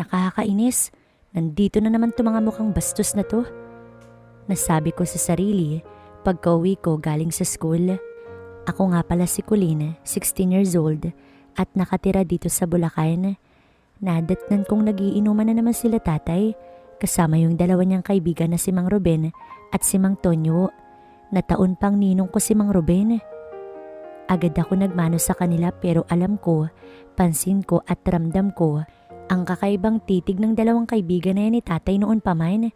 Nakakainis. Nandito na naman to mga mukhang bastos na to. Nasabi ko sa sarili pagka uwi ko galing sa school. Ako nga pala si Colleen, 16 years old at nakatira dito sa Bulacan. Nadatnan kong nagiinuman na naman sila tatay kasama yung dalawa niyang kaibigan na si Mang Ruben at si Mang Tonyo na taon pang ninong ko si Mang Ruben. Agad ako nagmano sa kanila pero alam ko, pansin ko at ramdam ko ang kakaibang titig ng dalawang kaibigan na yan ni tatay noon pa man.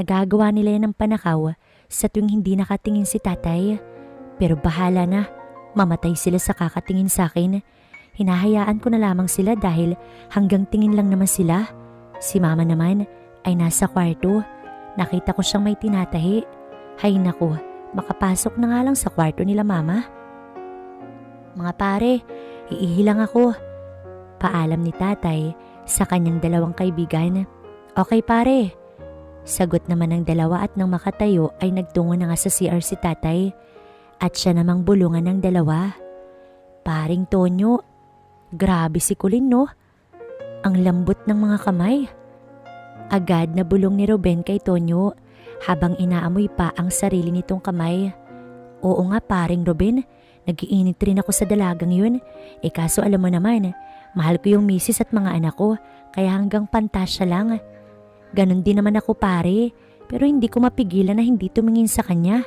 Nagagawa nila yan ng panakaw sa tuwing hindi nakatingin si tatay. Pero bahala na, mamatay sila sa kakatingin sa akin. Hinahayaan ko na lamang sila dahil hanggang tingin lang naman sila. Si mama naman ay nasa kwarto. Nakita ko siyang may tinatahi. Hay nako, makapasok na nga lang sa kwarto nila mama. Mga pare, iihilang ako. Paalam ni tatay sa kanyang dalawang kaibigan. Okay pare. Sagot naman ng dalawa at nang makatayo ay nagtungo na nga sa CR si tatay at siya namang bulungan ng dalawa. Paring Tonyo, grabe si Kulin no? Ang lambot ng mga kamay. Agad na bulong ni Ruben kay Tonyo habang inaamoy pa ang sarili nitong kamay. Oo nga paring Ruben, nagiinit rin ako sa dalagang yun. E kaso alam mo naman, Mahal ko yung misis at mga anak ko, kaya hanggang pantasya lang. Ganon din naman ako pare, pero hindi ko mapigilan na hindi tumingin sa kanya.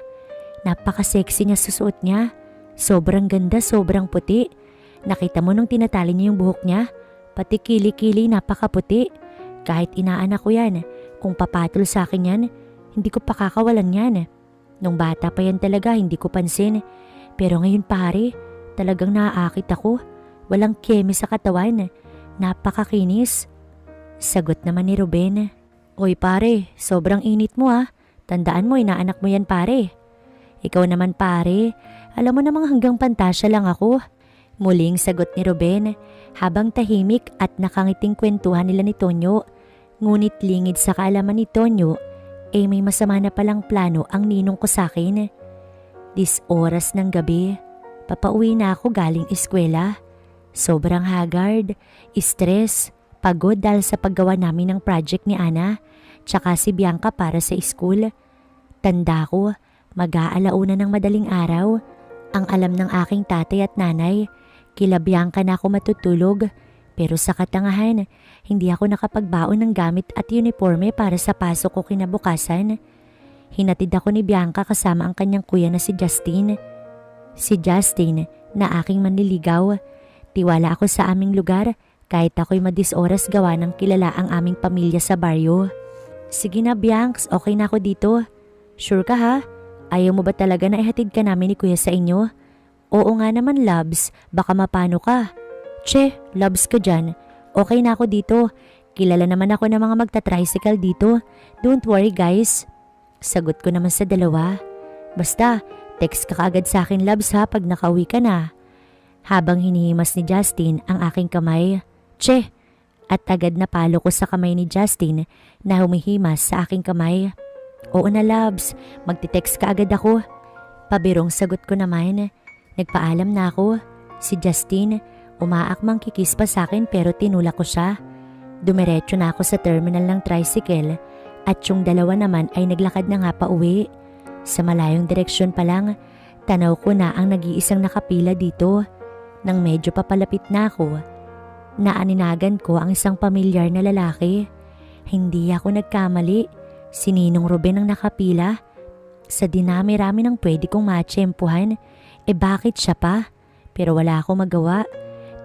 Napaka-sexy niya susuot niya. Sobrang ganda, sobrang puti. Nakita mo nung tinatali niya yung buhok niya? Pati kili-kili napakaputi. Kahit inaanak ko yan, kung papatol sa akin yan, hindi ko pakakawalan yan. Nung bata pa yan talaga, hindi ko pansin. Pero ngayon pare, talagang naaakit ako. Walang keme sa katawan. Napakakinis. Sagot naman ni Ruben. Oy pare, sobrang init mo ah. Tandaan mo, inaanak mo yan pare. Ikaw naman pare, alam mo namang hanggang pantasya lang ako. Muling sagot ni Ruben habang tahimik at nakangiting kwentuhan nila ni Tonyo. Ngunit lingid sa kaalaman ni Tonyo, eh may masama na palang plano ang ninong ko sa akin. Dis oras ng gabi, papauwi na ako galing eskwela. Sobrang haggard, stress, pagod dahil sa paggawa namin ng project ni Ana, tsaka si Bianca para sa school. Tanda ko, mag-aalauna ng madaling araw. Ang alam ng aking tatay at nanay, kila Bianca na ako matutulog. Pero sa katangahan, hindi ako nakapagbaon ng gamit at uniforme para sa pasok ko kinabukasan. Hinatid ako ni Bianca kasama ang kanyang kuya na si Justin. Si Justin na aking manliligaw Tiwala ako sa aming lugar kahit ako'y madisoras gawa ng kilala ang aming pamilya sa baryo. Sige na Bianx, okay na ako dito. Sure ka ha? Ayaw mo ba talaga na ihatid ka namin ni kuya sa inyo? Oo nga naman Labs, baka mapano ka. Che, Labs ka dyan. Okay na ako dito. Kilala naman ako ng mga magta-tricycle dito. Don't worry guys. Sagot ko naman sa dalawa. Basta, text ka kaagad sa akin Labs ha pag nakauwi ka na habang hinihimas ni Justin ang aking kamay. Che! At agad na palo ko sa kamay ni Justin na humihimas sa aking kamay. Oo na loves, magtitext ka agad ako. Pabirong sagot ko naman. Nagpaalam na ako. Si Justin, umaakmang kikis pa sa akin pero tinulak ko siya. Dumiretso na ako sa terminal ng tricycle at yung dalawa naman ay naglakad na nga pa uwi. Sa malayong direksyon pa lang, tanaw ko na ang nag-iisang nakapila dito. Nang medyo papalapit na ako, naaninagan ko ang isang pamilyar na lalaki. Hindi ako nagkamali. Si Ninong Ruben ang nakapila. Sa dinami-rami ng pwede kong matsyempuhan, eh bakit siya pa? Pero wala akong magawa.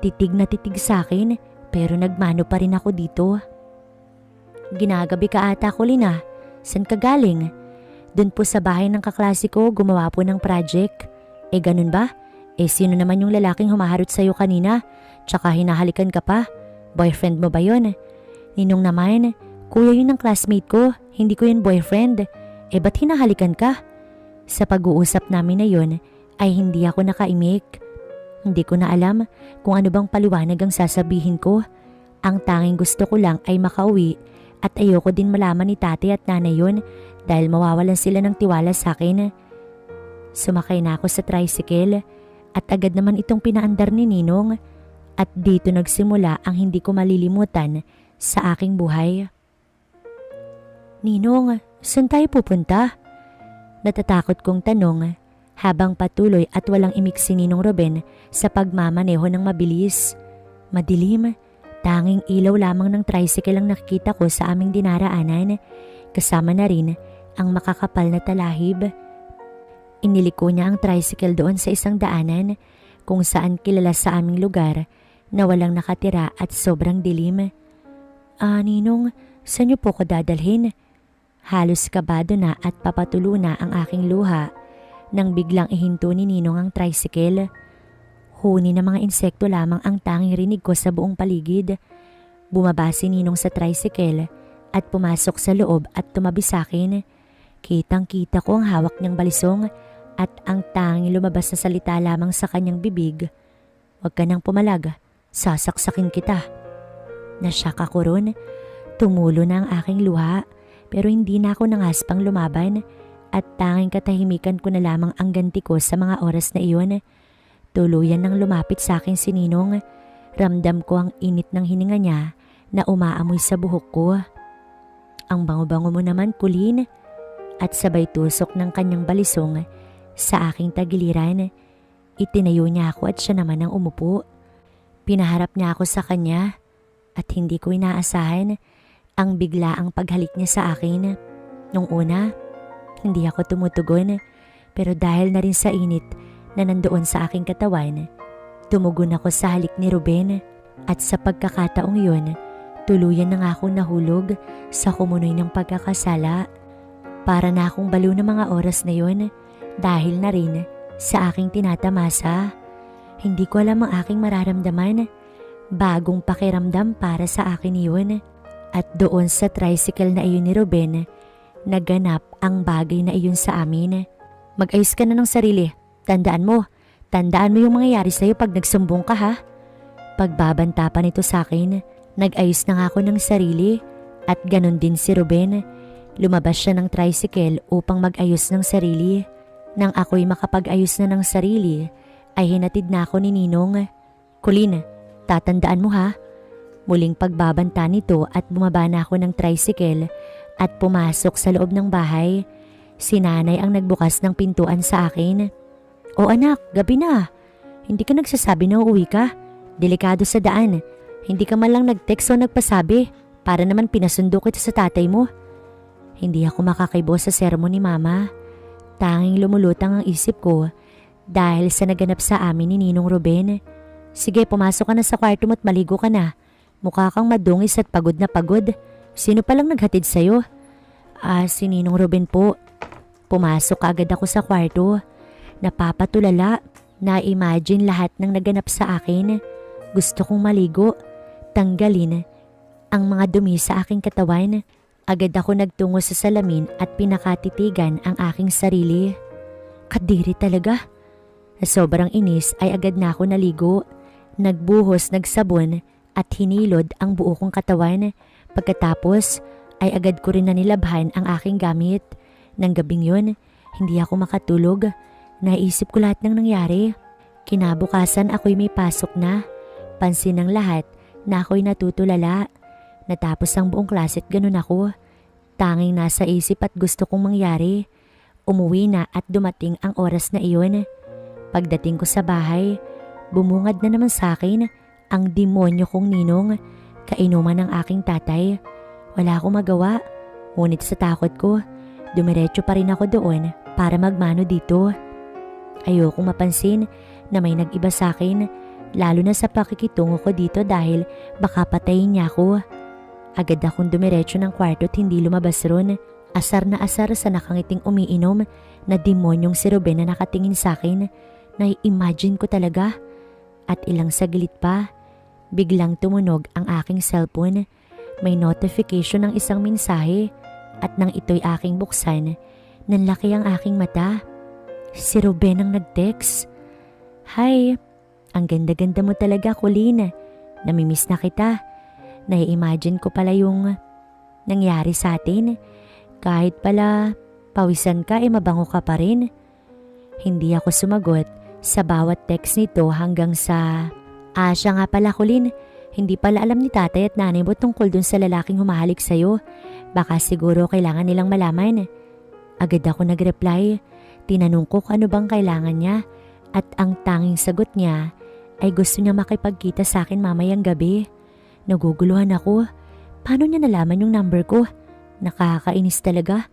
Titig na titig sa akin, pero nagmano pa rin ako dito. Ginagabi ka ata ko, Lina. San ka galing? Doon po sa bahay ng kaklase ko, gumawa po ng project. Eh ganun ba? Eh sino naman yung lalaking humaharot sa'yo kanina? Tsaka hinahalikan ka pa? Boyfriend mo ba yon? Ninong naman, kuya yun ng classmate ko, hindi ko yun boyfriend. Eh ba't hinahalikan ka? Sa pag-uusap namin na yon ay hindi ako nakaimik. Hindi ko na alam kung ano bang paliwanag ang sasabihin ko. Ang tanging gusto ko lang ay makauwi at ayoko din malaman ni tate at nanay yon dahil mawawalan sila ng tiwala sa akin. Sumakay na ako sa tricycle at agad naman itong pinaandar ni Ninong at dito nagsimula ang hindi ko malilimutan sa aking buhay. Ninong, saan tayo pupunta? Natatakot kong tanong habang patuloy at walang imik si Ninong Ruben sa pagmamaneho ng mabilis. Madilim, tanging ilaw lamang ng tricycle ang nakikita ko sa aming dinaraanan, kasama na rin ang makakapal na talahib. Iniliko niya ang tricycle doon sa isang daanan kung saan kilala sa aming lugar na walang nakatira at sobrang dilim. Ah, Ninong, saan niyo po ko dadalhin? Halos kabado na at papatulo na ang aking luha nang biglang ihinto ni Ninong ang tricycle. Huni ng mga insekto lamang ang tanging rinig ko sa buong paligid. Bumaba si Ninong sa tricycle at pumasok sa loob at tumabi sa akin. Kitang kita ko ang hawak niyang balisong at ang tanging lumabas na salita lamang sa kanyang bibig. Huwag ka nang pumalag, sasaksakin kita. Nasyak ako ron. Tumulo na ang aking luha pero hindi na ako nangaspang lumaban at tanging katahimikan ko na lamang ang ganti ko sa mga oras na iyon. Tuluyan nang lumapit sa akin si Ninong. Ramdam ko ang init ng hininga niya na umaamoy sa buhok ko. Ang bango-bango mo naman, Kulin. At sabay tusok ng kanyang balisong sa aking tagiliran. Itinayo niya ako at siya naman ang umupo. Pinaharap niya ako sa kanya at hindi ko inaasahan ang bigla ang paghalik niya sa akin. Nung una, hindi ako tumutugon pero dahil na rin sa init na nandoon sa aking katawan, tumugon ako sa halik ni Ruben at sa pagkakataong yun, tuluyan na nga akong nahulog sa kumunoy ng pagkakasala. Para na akong balo ng mga oras na yun dahil na rin sa aking tinatamasa. Hindi ko alam ang aking mararamdaman. Bagong pakiramdam para sa akin yun. At doon sa tricycle na iyon ni Ruben, naganap ang bagay na iyon sa amin. Mag-ayos ka na ng sarili. Tandaan mo, tandaan mo yung mangyayari sa'yo pag nagsumbong ka ha. Pagbabanta pa nito sa akin, nag-ayos na nga ako ng sarili at ganon din si Ruben. Lumabas siya ng tricycle upang mag-ayos ng sarili. Nang ako'y makapag-ayos na ng sarili, ay hinatid na ako ni Ninong. Kulin, tatandaan mo ha. Muling pagbabanta nito at bumaba na ako ng tricycle at pumasok sa loob ng bahay. Si nanay ang nagbukas ng pintuan sa akin. O anak, gabi na. Hindi ka nagsasabi na uuwi ka. Delikado sa daan. Hindi ka man lang nag-text o nagpasabi para naman pinasundo kita sa tatay mo. Hindi ako makakibo sa sermon ni mama. Tanging lumulutang ang isip ko dahil sa naganap sa amin ni Ninong Ruben. Sige, pumasok ka na sa kwarto mo at maligo ka na. Mukha kang madungis at pagod na pagod. Sino palang naghatid sa'yo? Ah, si Ninong Ruben po. Pumasok agad ako sa kwarto. Napapatulala. Na-imagine lahat ng naganap sa akin. Gusto kong maligo. Tanggalin ang mga dumi sa aking katawan. Agad ako nagtungo sa salamin at pinakatitigan ang aking sarili. Kadiri talaga. Sa sobrang inis ay agad na ako naligo. Nagbuhos, nagsabon at hinilod ang buo kong katawan. Pagkatapos ay agad ko rin na nilabhan ang aking gamit. Nang gabing yun, hindi ako makatulog. Naisip ko lahat ng nangyari. Kinabukasan ako'y may pasok na. Pansin ng lahat na ako'y natutulala. Natapos ang buong klase at ganun ako. Tanging nasa isip at gusto kong mangyari. Umuwi na at dumating ang oras na iyon. Pagdating ko sa bahay, bumungad na naman sa akin ang demonyo kong ninong, kainuman ng aking tatay. Wala akong magawa, ngunit sa takot ko, dumiretso pa rin ako doon para magmano dito. Ayokong mapansin na may nag-iba sa akin, lalo na sa pakikitungo ko dito dahil baka patayin niya ako. Agad akong dumiretso ng kwarto at hindi lumabas ron. Asar na asar sa nakangiting umiinom na demonyong si Ruben na nakatingin sa akin. Nai-imagine ko talaga. At ilang saglit pa, biglang tumunog ang aking cellphone. May notification ng isang mensahe at nang ito'y aking buksan, nanlaki ang aking mata. Si Ruben ang nag-text. Hi, ang ganda-ganda mo talaga, Colleen. Namimiss na kita. Nai-imagine ko pala yung nangyari sa atin. Kahit pala pawisan ka, eh mabango ka pa rin. Hindi ako sumagot sa bawat text nito hanggang sa, ah nga pala Colleen, Hindi pala alam ni tatay at nanay mo tungkol dun sa lalaking humahalik sa'yo. Baka siguro kailangan nilang malaman. Agad ako nag-reply. Tinanong ko kung ano bang kailangan niya at ang tanging sagot niya ay gusto niya makipagkita sa akin mamayang gabi. Naguguluhan ako. Paano niya nalaman yung number ko? Nakakainis talaga.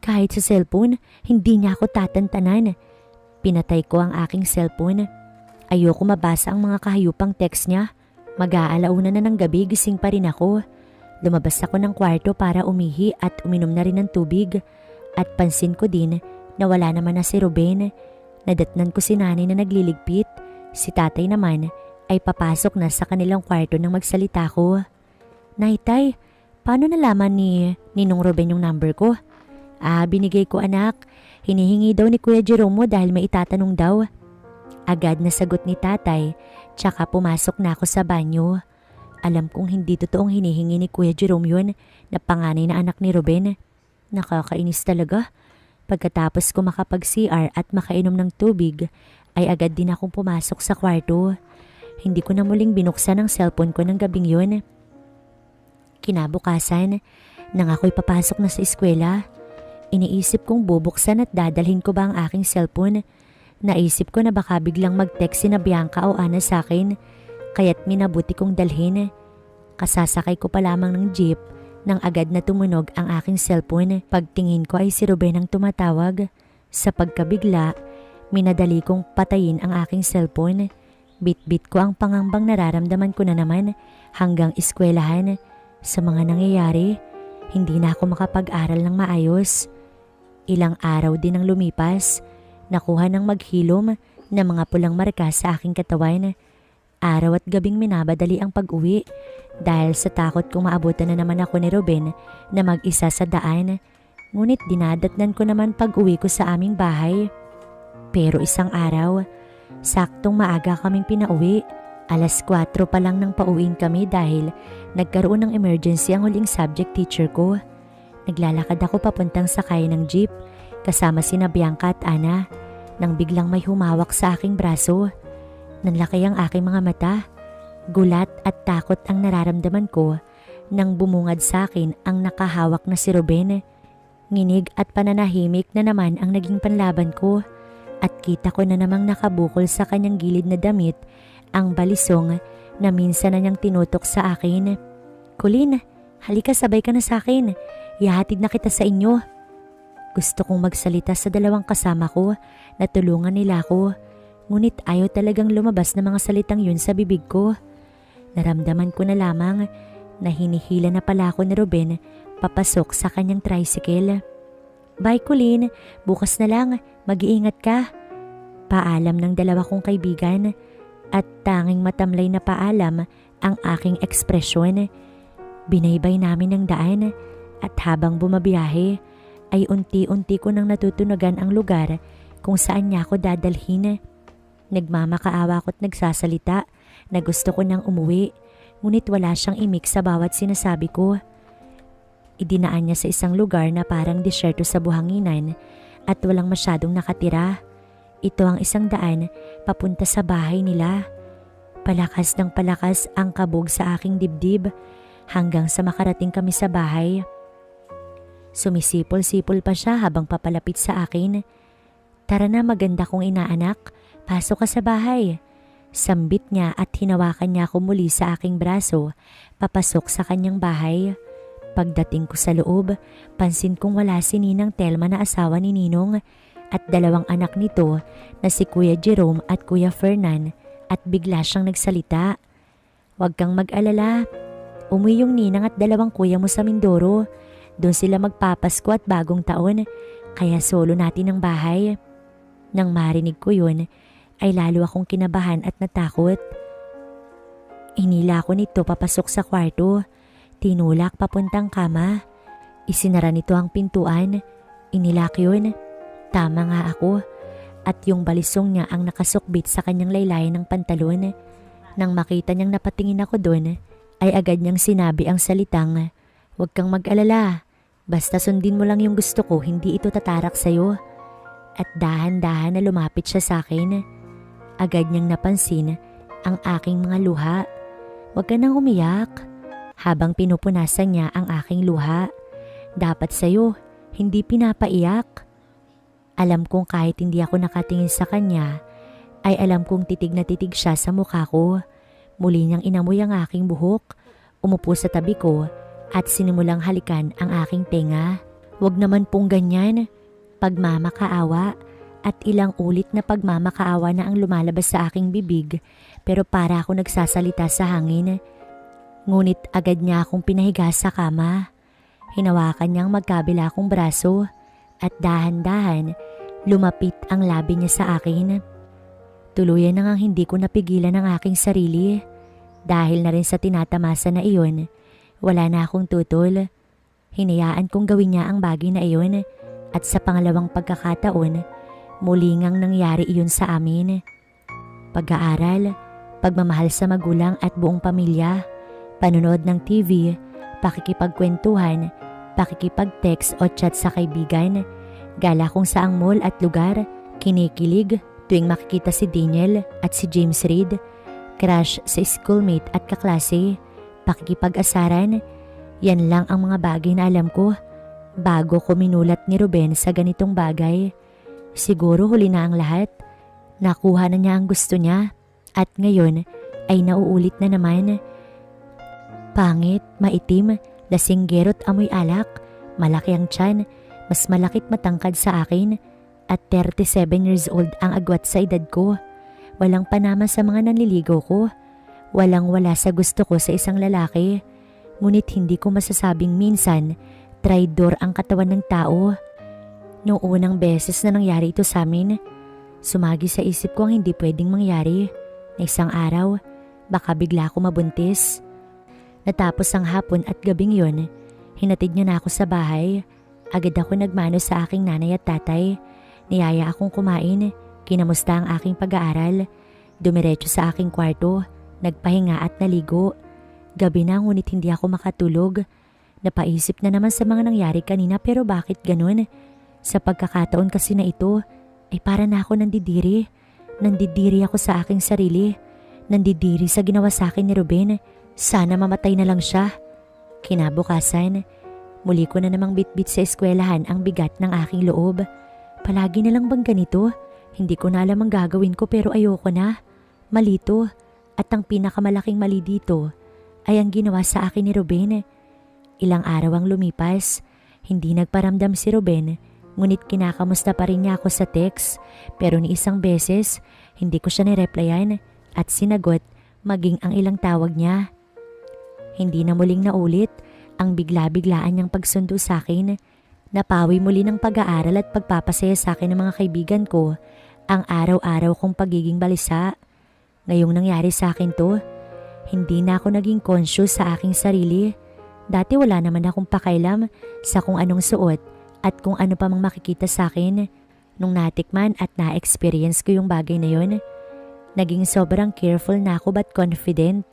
Kahit sa cellphone, hindi niya ako tatantanan. Pinatay ko ang aking cellphone. Ayoko mabasa ang mga kahayupang text niya. Mag-aalauna na ng gabi gising pa rin ako. Lumabas ako ng kwarto para umihi at uminom na rin ng tubig. At pansin ko din na wala naman na si Ruben. Nadatnan ko si nanay na nagliligpit. Si tatay naman ay papasok na sa kanilang kwarto nang magsalita ko. Naitay, paano nalaman ni Ninong Ruben yung number ko? Ah, binigay ko anak. Hinihingi daw ni Kuya Jerome dahil may itatanong daw. Agad na sagot ni tatay, tsaka pumasok na ako sa banyo. Alam kong hindi totoong hinihingi ni Kuya Jerome yun na panganay na anak ni Ruben. Nakakainis talaga. Pagkatapos ko makapag-CR at makainom ng tubig, ay agad din akong pumasok sa kwarto. Hindi ko na muling binuksan ang cellphone ko ng gabing yun. Kinabukasan, nang ako'y papasok na sa eskwela, iniisip kong bubuksan at dadalhin ko ba ang aking cellphone. Naisip ko na baka biglang mag-text si na Bianca o Ana sa akin, kaya't minabuti kong dalhin. Kasasakay ko pa lamang ng jeep nang agad na tumunog ang aking cellphone. Pagtingin ko ay si Ruben ang tumatawag. Sa pagkabigla, minadali kong patayin ang aking cellphone. Bit-bit ko ang pangambang nararamdaman ko na naman hanggang eskwelahan. Sa mga nangyayari, hindi na ako makapag-aral ng maayos. Ilang araw din ang lumipas, nakuha ng maghilom na mga pulang marka sa aking katawan. Araw at gabing minabadali ang pag-uwi dahil sa takot kong maabutan na naman ako ni Ruben na mag-isa sa daan. Ngunit dinadatnan ko naman pag-uwi ko sa aming bahay. Pero isang araw, saktong maaga kaming pinauwi. Alas 4 pa lang nang pauwiin kami dahil nagkaroon ng emergency ang huling subject teacher ko. Naglalakad ako papuntang sakay ng jeep kasama sina Bianca at Ana nang biglang may humawak sa aking braso. Nanlaki ang aking mga mata. Gulat at takot ang nararamdaman ko nang bumungad sa akin ang nakahawak na si Ruben. Nginig at pananahimik na naman ang naging panlaban ko at kita ko na namang nakabukol sa kanyang gilid na damit ang balisong na minsan na niyang tinutok sa akin. Colleen, halika sabay ka na sa akin. Ihatid na kita sa inyo. Gusto kong magsalita sa dalawang kasama ko na tulungan nila ako. Ngunit ayaw talagang lumabas ng mga salitang yun sa bibig ko. Naramdaman ko na lamang na hinihila na pala ako ni Ruben papasok sa kanyang tricycle. Bye Colleen, bukas na lang, mag-iingat ka. Paalam ng dalawa kong kaibigan at tanging matamlay na paalam ang aking ekspresyon. Binaybay namin ang daan at habang bumabiyahe ay unti-unti ko nang natutunagan ang lugar kung saan niya ako dadalhin. Nagmamakaawa ko't nagsasalita na gusto ko nang umuwi ngunit wala siyang imik sa bawat sinasabi ko. Idinaan niya sa isang lugar na parang disyerto sa buhanginan at walang masyadong nakatira. Ito ang isang daan papunta sa bahay nila. Palakas ng palakas ang kabog sa aking dibdib hanggang sa makarating kami sa bahay. Sumisipol-sipol pa siya habang papalapit sa akin. Tara na maganda kong inaanak, pasok ka sa bahay. Sambit niya at hinawakan niya ako muli sa aking braso, papasok sa kanyang bahay. Pagdating ko sa loob, pansin kong wala si Ninang Telma na asawa ni Ninong at dalawang anak nito na si Kuya Jerome at Kuya Fernan at bigla siyang nagsalita. Huwag kang mag-alala. Umuwi yung ninang at dalawang kuya mo sa Mindoro. Doon sila magpapasko at bagong taon, kaya solo natin ang bahay. Nang marinig ko yun, ay lalo akong kinabahan at natakot. Inila ko nito papasok sa kwarto. Tinulak papuntang kama. Isinara nito ang pintuan. Inilak yun. Tama nga ako. At yung balisong niya ang nakasukbit sa kanyang laylayan ng pantalon. Nang makita niyang napatingin ako doon, ay agad niyang sinabi ang salitang, Huwag kang mag-alala. Basta sundin mo lang yung gusto ko, hindi ito tatarak sa'yo. At dahan-dahan na lumapit siya sa akin. Agad niyang napansin ang aking mga luha. Huwag ka nang umiyak. Habang pinupunasan niya ang aking luha. Dapat sa'yo, hindi pinapaiyak. Alam kong kahit hindi ako nakatingin sa kanya, ay alam kong titig na titig siya sa mukha ko. Muli niyang inamoy ang aking buhok, umupo sa tabi ko at sinimulang halikan ang aking tenga. Huwag naman pong ganyan. Pagmamakaawa at ilang ulit na pagmamakaawa na ang lumalabas sa aking bibig pero para ako nagsasalita sa hangin. Ngunit agad niya akong pinahiga sa kama. Hinawakan niyang magkabila kong braso at dahan-dahan lumapit ang labi niya sa akin. Tuluyan na nga hindi ko napigilan ang aking sarili. Dahil na rin sa tinatamasa na iyon, wala na akong tutol. Hinayaan kong gawin niya ang bagay na iyon at sa pangalawang pagkakataon, muli ngang nangyari iyon sa amin. Pag-aaral, pagmamahal sa magulang at buong pamilya, panonood ng TV, pakikipagkwentuhan, pakikipag-text o chat sa kaibigan, gala kung saang mall at lugar, kinikilig tuwing makikita si Daniel at si James Reid, crush sa schoolmate at kaklase, pakikipag-asaran, yan lang ang mga bagay na alam ko bago ko minulat ni Ruben sa ganitong bagay. Siguro huli na ang lahat. Nakuha na niya ang gusto niya at ngayon ay nauulit na naman. Pangit, maitim, lasinggerot amoy alak, malaki ang tiyan, mas malakit matangkad sa akin at 37 years old ang agwat sa edad ko. Walang panama sa mga nanliligaw ko. Walang wala sa gusto ko sa isang lalaki. Ngunit hindi ko masasabing minsan, traidor ang katawan ng tao. Noong unang beses na nangyari ito sa amin, sumagi sa isip ko ang hindi pwedeng mangyari. Na isang araw, baka bigla ako mabuntis. Natapos ang hapon at gabing yon, hinatid niya na ako sa bahay. Agad ako nagmano sa aking nanay at tatay. Niyaya akong kumain, kinamusta ang aking pag-aaral. Dumiretso sa aking kwarto, nagpahinga at naligo. Gabi na ngunit hindi ako makatulog. Napaisip na naman sa mga nangyari kanina pero bakit ganun? Sa pagkakataon kasi na ito, ay para na ako nandidiri. Nandidiri ako sa aking sarili. Nandidiri sa ginawa sa akin ni Ruben. Sana mamatay na lang siya. Kinabukasan, muli ko na namang bitbit sa eskwelahan ang bigat ng aking loob. Palagi na lang bang ganito? Hindi ko na alam ang gagawin ko pero ayoko na. Malito. At ang pinakamalaking mali dito ay ang ginawa sa akin ni Ruben. Ilang araw ang lumipas. Hindi nagparamdam si Ruben ngunit kinakamusta pa rin niya ako sa text pero ni isang beses hindi ko siya nireplyan at sinagot maging ang ilang tawag niya. Hindi na muling naulit ang bigla-biglaan niyang pagsundo sa akin. Napawi muli ng pag-aaral at pagpapasaya sa akin ng mga kaibigan ko ang araw-araw kong pagiging balisa. Ngayong nangyari sa akin to, hindi na ako naging conscious sa aking sarili. Dati wala naman akong pakailam sa kung anong suot at kung ano pa mang makikita sa akin. Nung natikman at na-experience ko yung bagay na yon, naging sobrang careful na ako but confident.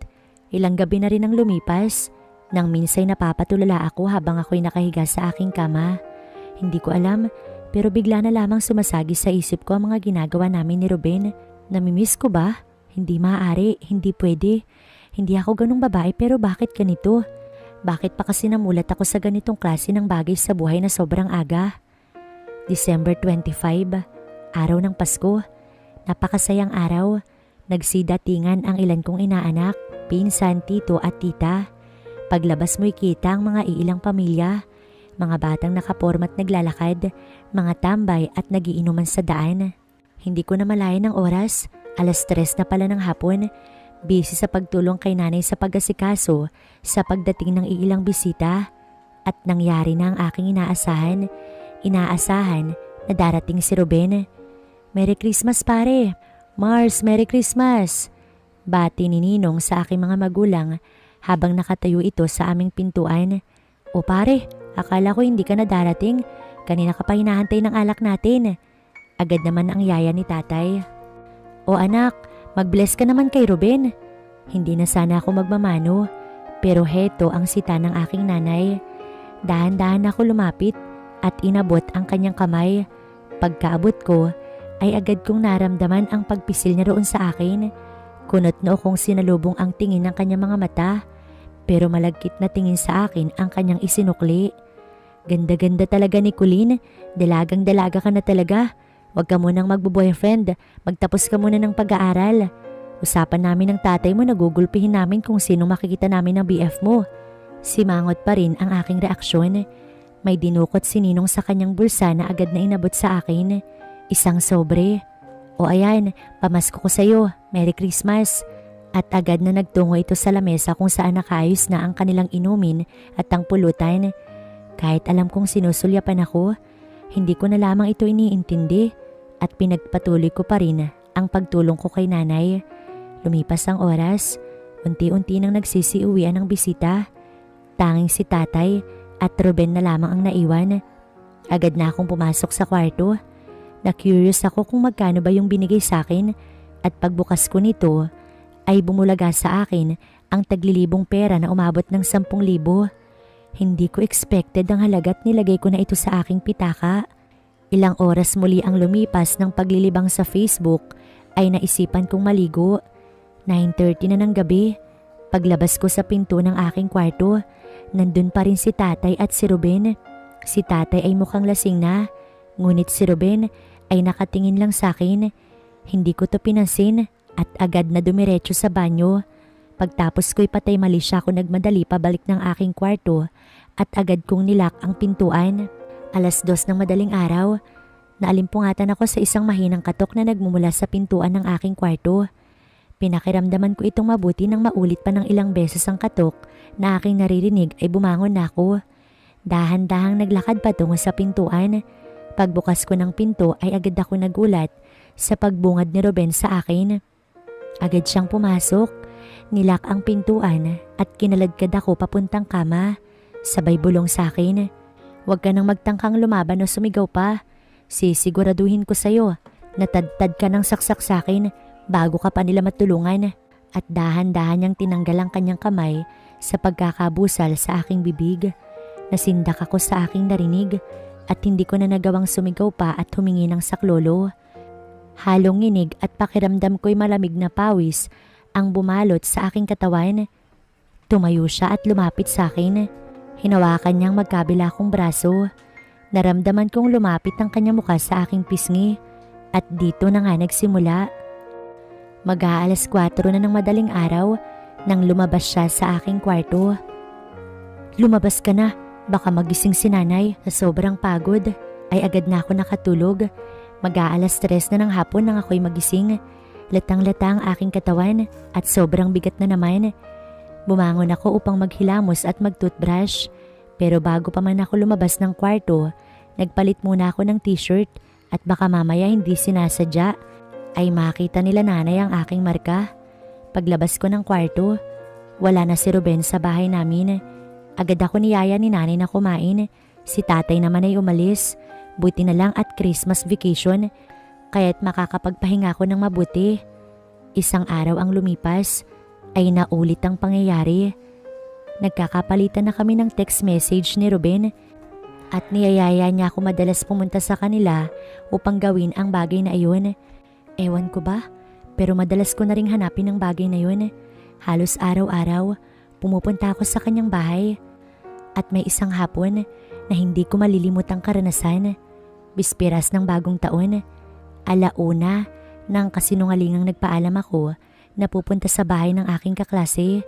Ilang gabi na rin ang lumipas nang minsay napapatulala ako habang ako'y nakahiga sa aking kama. Hindi ko alam pero bigla na lamang sumasagi sa isip ko ang mga ginagawa namin ni Ruben. Namimiss ko ba? Hindi maaari, hindi pwede. Hindi ako ganong babae pero bakit ganito? Bakit pa kasi namulat ako sa ganitong klase ng bagay sa buhay na sobrang aga? December 25, araw ng Pasko. Napakasayang araw. Nagsidatingan ang ilan kong inaanak, pinsan, tito at tita. Paglabas mo'y kita ang mga iilang pamilya, mga batang nakapormat naglalakad, mga tambay at nagiinuman sa daan. Hindi ko na malayan ang oras, alas tres na pala ng hapon busy sa pagtulong kay nanay sa pag-asikaso sa pagdating ng iilang bisita at nangyari na ang aking inaasahan, inaasahan na darating si Ruben. Merry Christmas pare! Mars, Merry Christmas! Bati ni Ninong sa aking mga magulang habang nakatayo ito sa aming pintuan. O pare, akala ko hindi ka na darating. Kanina ka pa hinahantay ng alak natin. Agad naman ang yaya ni tatay. O anak, Mag-bless ka naman kay Ruben. Hindi na sana ako magmamano, pero heto ang sita ng aking nanay. Dahan-dahan ako lumapit at inabot ang kanyang kamay. Pagkaabot ko, ay agad kong naramdaman ang pagpisil niya roon sa akin. Kunot noo kong sinalubong ang tingin ng kanyang mga mata, pero malagkit na tingin sa akin ang kanyang isinukli. Ganda-ganda talaga ni Colleen, dalagang dalaga ka na talaga. Huwag ka munang magbo-boyfriend, magtapos ka muna ng pag-aaral. Usapan namin ng tatay mo na gugulpihin namin kung sino makikita namin ng BF mo. Simangot pa rin ang aking reaksyon. May dinukot si Ninong sa kanyang bulsa na agad na inabot sa akin. Isang sobre. O ayan, pamasko ko sa'yo. Merry Christmas. At agad na nagtungo ito sa lamesa kung saan nakayos na ang kanilang inumin at ang pulutan. Kahit alam kong sinusulyapan ako, hindi ko na lamang ito iniintindi at pinagpatuloy ko pa rin ang pagtulong ko kay nanay. Lumipas ang oras, unti-unti nang nagsisiuwian ng bisita. Tanging si tatay at Ruben na lamang ang naiwan. Agad na akong pumasok sa kwarto. Na-curious ako kung magkano ba yung binigay sa akin at pagbukas ko nito ay bumulaga sa akin ang taglilibong pera na umabot ng 10,000. Hindi ko expected ang halagat nilagay ko na ito sa aking pitaka. Ilang oras muli ang lumipas ng paglilibang sa Facebook ay naisipan kong maligo. 9.30 na ng gabi. Paglabas ko sa pinto ng aking kwarto, nandun pa rin si tatay at si Ruben. Si tatay ay mukhang lasing na, ngunit si Ruben ay nakatingin lang sa akin. Hindi ko to pinansin at agad na dumiretso sa banyo. Pagtapos ko'y patay mali siya ako nagmadali pabalik ng aking kwarto at agad kong nilak ang pintuan. Alas dos ng madaling araw, naalimpungatan ako sa isang mahinang katok na nagmumula sa pintuan ng aking kwarto. Pinakiramdaman ko itong mabuti nang maulit pa ng ilang beses ang katok na aking naririnig ay bumangon na ako. Dahan-dahang naglakad patungo sa pintuan. Pagbukas ko ng pinto ay agad ako nagulat sa pagbungad ni Ruben sa akin. Agad siyang pumasok, nilak ang pintuan at kinaladkad ako papuntang kama. Sabay bulong sa akin. Huwag ka nang magtangkang lumaban o sumigaw pa. Sisiguraduhin ko sa'yo na tadtad ka ng saksak sa akin bago ka pa nila matulungan. At dahan-dahan niyang tinanggal ang kanyang kamay sa pagkakabusal sa aking bibig. Nasindak ako sa aking narinig at hindi ko na nagawang sumigaw pa at humingi ng saklolo. Halong nginig at pakiramdam ko'y malamig na pawis ang bumalot sa aking katawan. Tumayo siya at lumapit sa akin. Hinawakan niyang magkabila kong braso. Naramdaman kong lumapit ang kanyang mukha sa aking pisngi at dito na nga nagsimula. Mag-aalas 4 na ng madaling araw nang lumabas siya sa aking kwarto. Lumabas ka na, baka magising si nanay sa sobrang pagod. Ay agad na ako nakatulog. Mag-aalas 3 na ng hapon nang ako'y magising. Latang-lata ang aking katawan at sobrang bigat na naman. Bumangon ako upang maghilamos at mag-toothbrush. Pero bago pa man ako lumabas ng kwarto, nagpalit muna ako ng t-shirt at baka mamaya hindi sinasadya ay makita nila nanay ang aking marka. Paglabas ko ng kwarto, wala na si Ruben sa bahay namin. Agad ako niyaya ni nanay na kumain. Si tatay naman ay umalis. Buti na lang at Christmas vacation, kaya't makakapagpahinga ako ng mabuti. Isang araw ang lumipas, ay naulit ang pangyayari. Nagkakapalitan na kami ng text message ni Ruben at niyayaya niya ako madalas pumunta sa kanila upang gawin ang bagay na iyon. Ewan ko ba, pero madalas ko na ring hanapin ang bagay na yun. Halos araw-araw, pumupunta ako sa kanyang bahay. At may isang hapon na hindi ko malilimot ang karanasan. Bispiras ng bagong taon, alauna nang kasinungalingang nagpaalam ako na pupunta sa bahay ng aking kaklase.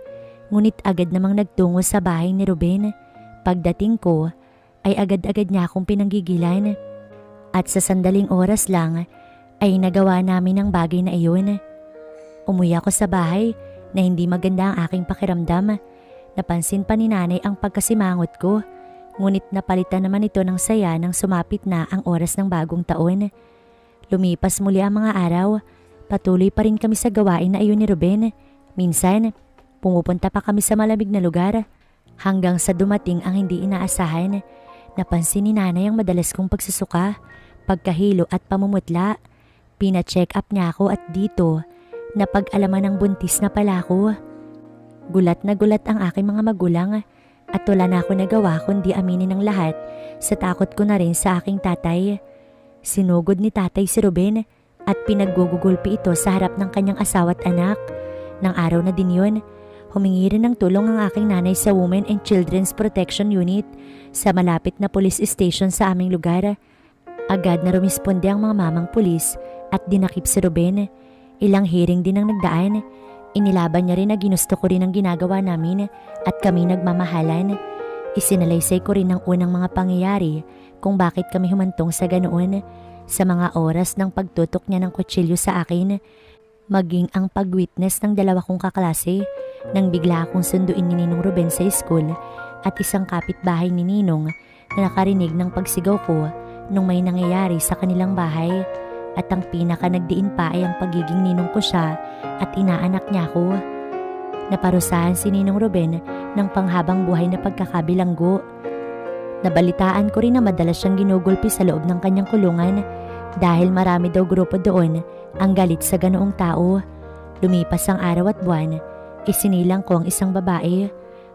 Ngunit agad namang nagtungo sa bahay ni Ruben. Pagdating ko, ay agad-agad niya akong pinanggigilan. At sa sandaling oras lang, ay nagawa namin ang bagay na iyon. Umuwi ako sa bahay na hindi maganda ang aking pakiramdam. Napansin pa ni nanay ang pagkasimangot ko Ngunit napalitan naman ito ng saya nang sumapit na ang oras ng bagong taon. Lumipas muli ang mga araw, patuloy pa rin kami sa gawain na iyon ni Ruben. Minsan, pumupunta pa kami sa malamig na lugar hanggang sa dumating ang hindi inaasahan. Napansin ni nanay ang madalas kong pagsusuka, pagkahilo at pamumutla. Pina-check up niya ako at dito, napag-alaman ng buntis na pala ako. Gulat na gulat ang aking mga magulang at wala na ako nagawa kundi aminin ang lahat sa takot ko na rin sa aking tatay. Sinugod ni tatay si Ruben at pinaggugugulpi ito sa harap ng kanyang asawa at anak. Nang araw na din yun, humingi rin ng tulong ang aking nanay sa Women and Children's Protection Unit sa malapit na police station sa aming lugar. Agad na rumisponde ang mga mamang pulis at dinakip si Ruben. Ilang hearing din ang nagdaan. Inilaban niya rin na ginusto ko rin ang ginagawa namin at kami nagmamahalan. Isinalaysay ko rin ang unang mga pangyayari kung bakit kami humantong sa ganoon sa mga oras ng pagtutok niya ng kutsilyo sa akin, maging ang pag-witness ng dalawa kong kaklase nang bigla akong sunduin ni Ninong Ruben sa school at isang kapitbahay ni Ninong na nakarinig ng pagsigaw ko nung may nangyayari sa kanilang bahay at ang pinaka nagdiin pa ay ang pagiging ninong ko siya at inaanak niya ako. Naparusahan si Ninong Ruben ng panghabang buhay na pagkakabilanggo. Nabalitaan ko rin na madalas siyang ginugulpi sa loob ng kanyang kulungan dahil marami daw grupo doon ang galit sa ganoong tao. Lumipas ang araw at buwan, isinilang ko ang isang babae.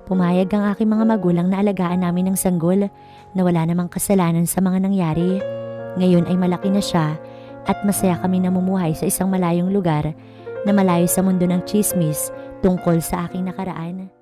Pumayag ang aking mga magulang na alagaan namin ng sanggol na wala namang kasalanan sa mga nangyari. Ngayon ay malaki na siya at masaya kami namumuhay sa isang malayong lugar na malayo sa mundo ng chismis tungkol sa aking nakaraan.